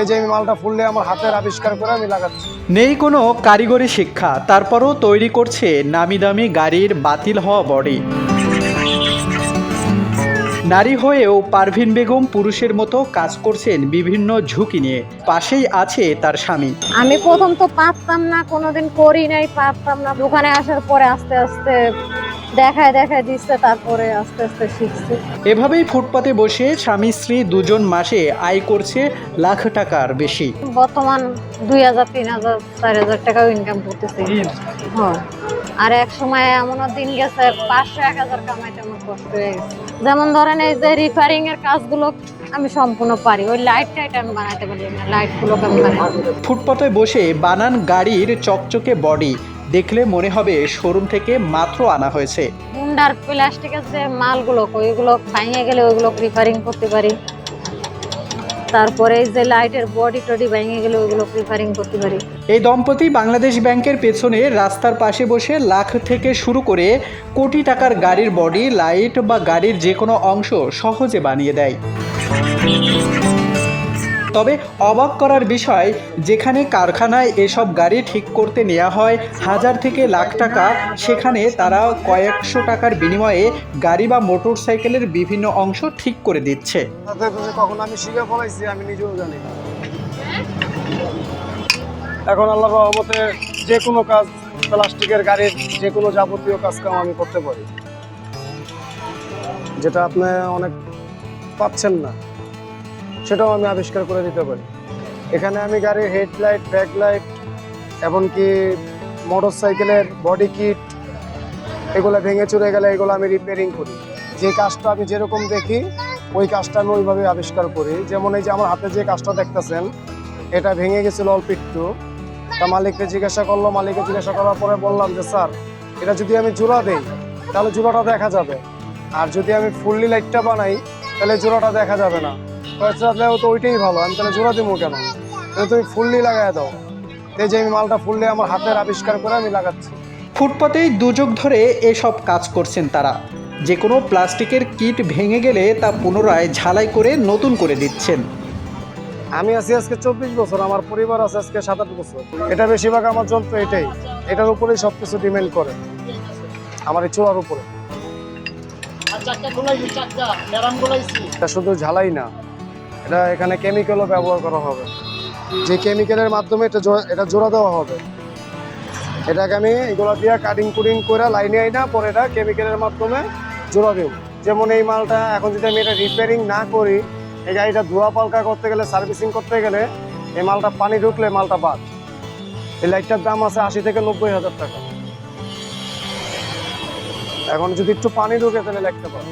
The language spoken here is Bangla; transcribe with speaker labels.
Speaker 1: এই যে আমি মালটা ফুললে আমার হাতের আবিষ্কার করে আমি লাগাচ্ছি।
Speaker 2: নেই কোনো কারিগরি শিক্ষা তারপরও তৈরি করছে নামি দামি গাড়ির বাতিল হওয়া বডি। নারী হয়েও পারভিন বেগম পুরুষের মতো কাজ করছেন বিভিন্ন ঝুঁকি নিয়ে। পাশেই আছে তার স্বামী।
Speaker 3: আমি প্রথম তো পারতাম না কোনোদিন করি নাই পারতাম না। দোকানে আসার পরে আস্তে আস্তে দেখায় দেখায় দিচ্ছে তারপরে আস্তে আস্তে শিখছি।
Speaker 2: এভাবেই ফুটপাতে বসে স্বামী স্ত্রী দুজন মাসে আয় করছে লাখ টাকার বেশি।
Speaker 3: বর্তমান দুই হাজার তিন হাজার চার হাজার টাকাও ইনকাম করতেছি। হ্যাঁ। আর এক সময় এমনও দিন গেছে পাঁচশো এক হাজার কামাইতে আমার কষ্ট হয়ে গেছে। যেমন ধরেন এই যে রিপেয়ারিং এর কাজগুলো আমি সম্পূর্ণ পারি ওই লাইট টাইট আমি বানাতে পারি না লাইট গুলোকে আমি বানাই
Speaker 2: ফুটপাতে বসে বানান গাড়ির চকচকে বডি দেখলে মনে হবে শোরুম থেকে মাত্র আনা হয়েছে।
Speaker 3: হুন্ডার প্লাস্টিকের যে মালগুলো ওইগুলো ভাঙে গেলে ওইগুলো রিপেয়ারিং করতে পারি। তারপরে এই যে লাইটের বডি টডি ভেঙে গেলে ওইগুলো রিপেয়ারিং করতে পারি।
Speaker 2: এই দম্পতি বাংলাদেশ ব্যাংকের পেছনে রাস্তার পাশে বসে লাখ থেকে শুরু করে কোটি টাকার গাড়ির বডি লাইট বা গাড়ির যে কোনো অংশ সহজে বানিয়ে দেয়। তবে অবাক করার বিষয়, যেখানে কারখানায় এসব গাড়ি ঠিক করতে নেওয়া হয় হাজার থেকে লাখ টাকা, সেখানে তারা কয়েকশো টাকার বিনিময়ে গাড়ি বা মোটর সাইকেলের বিভিন্ন অংশ ঠিক করে দিচ্ছে।
Speaker 1: কখন আমি শিখে ফলাইছি, আমি নিজেও জানি। এখন আল্লাহ রহমতে যে কোনো কাজ, প্লাস্টিকের গাড়ির যে কোনো যাবতীয় কাজ কাম আমি করতে পারি। যেটা আপনি অনেক পাচ্ছেন না। সেটাও আমি আবিষ্কার করে দিতে পারি। এখানে আমি গাড়ির হেডলাইট, ব্যাকলাইট, এমনকি মোটর সাইকেলের বডি কিট, এগুলো ভেঙে চুরে গেলে এগুলো আমি রিপেয়ারিং করি। যে কাজটা আমি যেরকম দেখি, ওই কাজটা আমি ওইভাবে আবিষ্কার করি। যেমন এই যে আমার হাতে যে কাজটা দেখতেছেন, এটা ভেঙে গেছিল অল্প একটু। তা মালিককে জিজ্ঞাসা করল, মালিককে জিজ্ঞাসা করার পরে বললাম যে, স্যার, এটা যদি আমি জোড়া দেই, তাহলে জোড়াটা দেখা যাবে। আর যদি আমি ফুললি লাইটটা বানাই, তাহলে জোড়াটা দেখা যাবে না। কয়েছে তো ওইটাই ভালো। আমি তাহলে জোড়া দেবো কেন? তুমি ফুললি লাগাই দাও। এই যে আমি মালটা ফুললি আমার হাতের আবিষ্কার করে আমি লাগাচ্ছি।
Speaker 2: ফুটপাতেই দুযোগ ধরে এসব কাজ করছেন তারা। যে কোনো প্লাস্টিকের কিট ভেঙে গেলে তা পুনরায় ঝালাই করে নতুন করে দিচ্ছেন।
Speaker 1: আমি আছি আজকে চব্বিশ বছর আমার পরিবার আছে আজকে সাত আট বছর। এটা বেশিরভাগ আমার যন্ত্র এটাই। এটার উপরেই সব কিছু ডিমেন্ড করে। আমার এই চোলার উপরে। এটা শুধু ঝালাই না। এটা এখানে কেমিক্যালও ব্যবহার করা হবে। যে কেমিক্যালের মাধ্যমে এটা এটা জোড়া দেওয়া হবে। এটাকে আমি এগুলো দিয়ে কাটিং কুটিং করে লাইনে আই না পরে এটা কেমিক্যালের মাধ্যমে জোড়া দেব। যেমন এই মালটা এখন যদি আমি এটা রিপেয়ারিং না করি, এই গাড়িটা ধোয়া পালকা করতে গেলে সার্ভিসিং করতে গেলে, এই মালটা পানি ঢুকলে মালটা বাদ। এই লাইটটার দাম আছে আশি থেকে নব্বই হাজার টাকা। এখন যদি একটু পানি ঢুকে, তাহলে লাইটটা পাবে